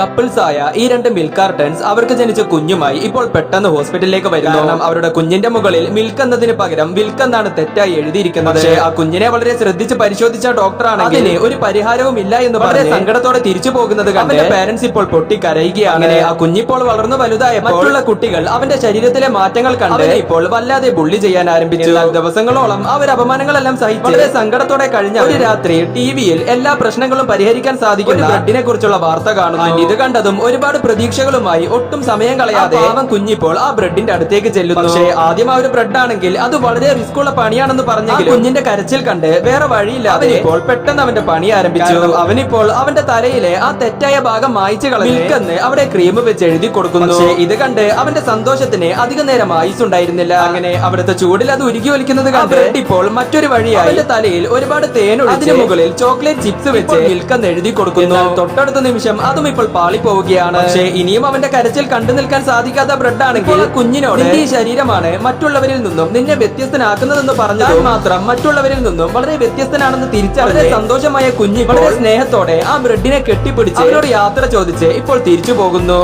Couples ആയ ഈ രണ്ട് മിൽക്ക് കാർട്ടൻസ് അവർക്ക് ജനിച്ച കുഞ്ഞുമായി ഇപ്പോൾ പെട്ടെന്ന് ഹോസ്പിറ്റലിലേക്ക് വരുന്നു കാരണം അവരുടെ കുഞ്ഞിന്റെ മുകളിൽ മിൽക്ക് എന്നതിന് പകരം വിൽക്ക് എന്നാണ് തെറ്റായി എഴുതിയിരിക്കുന്നത്. പക്ഷേ ആ കുഞ്ഞിനെ വളരെ ശ്രദ്ധിച്ച് പരിശോധിച്ച ഡോക്ടറാണ് അതിന് ഒരു പരിഹാരവും ഇല്ല എന്ന് വളരെ സങ്കടത്തോടെ തിരിച്ചു പോകുന്നത് കണ്ട് പേരൻസ് ഇപ്പോൾ പൊട്ടി കരയുകയാണ് അങ്ങനെ ആ കുഞ്ഞിപ്പോൾ വളർന്നു വലുതായ മറ്റുള്ള കുട്ടികൾ അവന്റെ ശരീരത്തിലെ മാറ്റങ്ങൾ കണ്ട് ഇപ്പോൾ വല്ലാതെ ബുള്ളി ചെയ്യാൻ ആരംഭിച്ചു. ദിവസങ്ങളോളം അവർ അപമാനങ്ങളെല്ലാം സഹിച്ചു വളരെ സങ്കടത്തോടെ കഴിഞ്ഞ ഒരു രാത്രി ടിവിയിൽ എല്ലാ പ്രശ്നങ്ങളും പരിഹരിക്കാൻ സാധിക്കുന്ന ബ്ലഡിനെ കുറിച്ചുള്ള വാർത്ത കാണുന്നു. ഇത് കണ്ടതും ഒരുപാട് പ്രതീക്ഷകളുമായി ഒട്ടും സമയം കളയാതെ അവൻ കുഞ്ഞിപ്പോൾ ആ ബ്രെഡിന്റെ അടുത്തേക്ക് ചെല്ലുന്നു. പക്ഷേ ആദ്യം ആ ഒരു ബ്രെഡ് ആണെങ്കിൽ അത് വളരെ റിസ്ക് ഉള്ള പണിയാണെന്ന് പറഞ്ഞെങ്കിൽ കുഞ്ഞിന്റെ കരച്ചിൽ കണ്ട് വേറെ വഴിയില്ലാതെ ഇപ്പോൾ പെട്ടെന്ന് അവന്റെ പണി ആരംഭിച്ചു. അവനിപ്പോൾ അവന്റെ തലയിലെ ആ തെറ്റായ ഭാഗം മായ്ച്ചു കളഞ്ഞ് മിൽക്കെന്ന് അവിടെ ക്രീം വെച്ച് എഴുതി കൊടുക്കുന്നു. പക്ഷേ ഇത് കണ്ട് അവന്റെ സന്തോഷത്തിന് അധികം നേരം ആയുസ് ഉണ്ടായിരുന്നില്ല. അങ്ങനെ അവിടുത്തെ ചൂടിൽ അത് ഉരുകി ഒലിക്കുന്നത് കണ്ട് ബ്രെഡ് ഇപ്പോൾ മറ്റൊരു വഴിയായി. അവന്റെ തലയിൽ ഒരുപാട് തേനൊഴിച്ച് മുകളിൽ ചോക്ലേറ്റ് ചിപ്സ് വെച്ച് മിൽക്കെന്ന് എഴുതി കൊടുക്കുന്നു. തൊട്ടടുത്ത നിമിഷം അതും ഇപ്പോൾ പാളിപ്പോവുകയാണ്. പക്ഷേ ഇനിയും അവന്റെ കരച്ചിൽ കണ്ടു നിൽക്കാൻ സാധിക്കാത്ത ബ്രെഡ് ആണെങ്കിൽ കുഞ്ഞിനോട് ഈ ശരീരമാണ് മറ്റുള്ളവരിൽ നിന്നും നിന്നെ വ്യത്യസ്തനാക്കുന്നതെന്ന് പറഞ്ഞാൽ മാത്രം മറ്റുള്ളവരിൽ നിന്നും വളരെ വ്യത്യസ്തനാണെന്ന് തിരിച്ചറിഞ്ഞ സന്തോഷമായ കുഞ്ഞ് വളരെ സ്നേഹത്തോടെ ആ ബ്രെഡിനെ കെട്ടിപ്പിടിച്ച് അവരോട് യാത്ര ചോദിച്ച് ഇപ്പോൾ തിരിച്ചു പോകുന്നു.